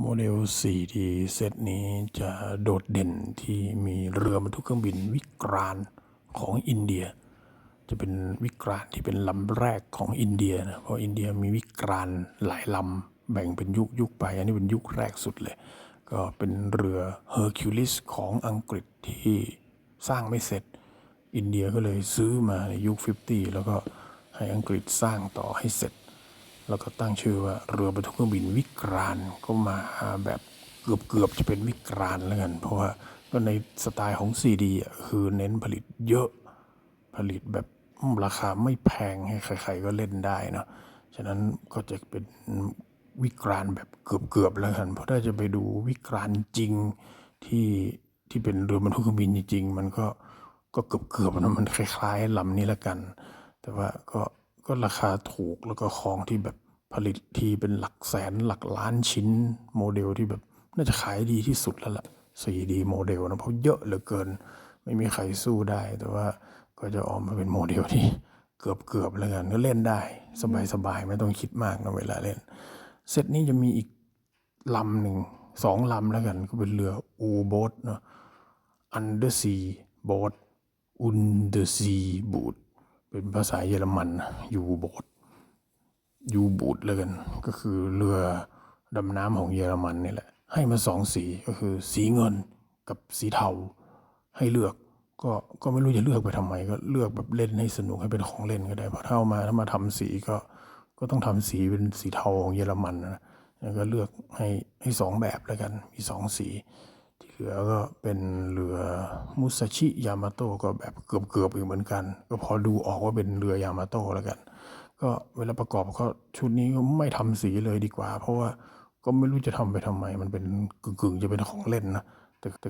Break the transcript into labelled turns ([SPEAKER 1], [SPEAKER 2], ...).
[SPEAKER 1] โมเดล 4D เซตนี้จะโดดเด่นที่มีเรือบรรทุกเครื่องบินวิกรานของอินเดีย จะเป็นวิกรานที่เป็นลำแรกของอินเดียนะเพราะอินเดียมีวิกรานหลายลำแบ่งเป็นยุคยุคไป อันนี้เป็นยุคแรกสุดเลย ก็เป็นเรือเฮอร์คิวลิสของอังกฤษที่สร้างไม่เสร็จ อินเดียก็เลยซื้อมาในยุค 50 แล้วก็ให้อังกฤษสร้างต่อให้เสร็จ แล้วก็ตั้งชื่อว่าเรือบรรทุกเครื่องบินวิกรานก็มาแบบเกือบเกือบๆจะเป็นวิกรานแล้วกัน เพราะว่าก็ในสไตล์ของ CD อะคือเน้นผลิตเยอะผลิตแบบราคาไม่แพงให้ใครๆก็เล่นได้เนอะฉะนั้นก็จะเป็นวิกรานแบบเกือบๆแล้วกันเพราะถ้าจะไปดูวิกรานจริงที่ที่เป็นเรือบรรทุกเครื่องบินจริงๆมันก็ก็เกือบๆนะมันคล้ายๆลำนี้ละกัน แต่ว่าก็ ก็ราคาถูกแล้วก็ของที่แบบผลิตทีเป็นหลักแสนหลักล้านชิ้นโมเดลที่แบบน่าจะขายดีที่สุดแล้วล่ะ 4D โมเดลนะเพราะเยอะเหลือเกิน ไม่มีใครสู้ได้ แต่ว่าก็จะออกมาเป็นโมเดลที่เกือบเกือบๆแล้วกันก็เล่นได้ สบายๆไม่ต้องคิดมากนะเวลาเล่น เซตนี้จะมีอีกลำหนึ่งสองลำแล้วกันก็เป็นเรืออูโบ t เนาะ Undersea Boat Undersea Boot ป็นภาษาเยอรมันยูโบ t ยูบูดเลยกันก็คือเรือดำน้ำของเยอรมันนี่แหละ ให้มาสองสีก็คือ สีเงินกับสีเทาให้เลือกก็ก็ไม่รู้จะเลือกไปทำไม ก็เลือกแบบเล่นให้สนุกให้เป็นของเล่นก็ได้เพราะถ้าเอามาถ้ามาทำสีก็ก็ต้องทำสีเป็นสีเทาของเยอรมันนะแล้วก็เลือกให้ให้สองแบบแล้วกันมีสองสี เหลือก็เป็นเรือมุสชิยามาโตก็แบบเกือบเกือบอยู่เหมือนกัน ก็พอดูออกว่าเป็นเรือยามาโตแล้วกัน ก็เวลาประกอบก็ชุดนี้ก็ไม่ทำสีเลยดีกว่า เพราะว่าก็ไม่รู้จะทำไปทำไม มันเป็นกึ่งๆจะเป็นของเล่นนะแต่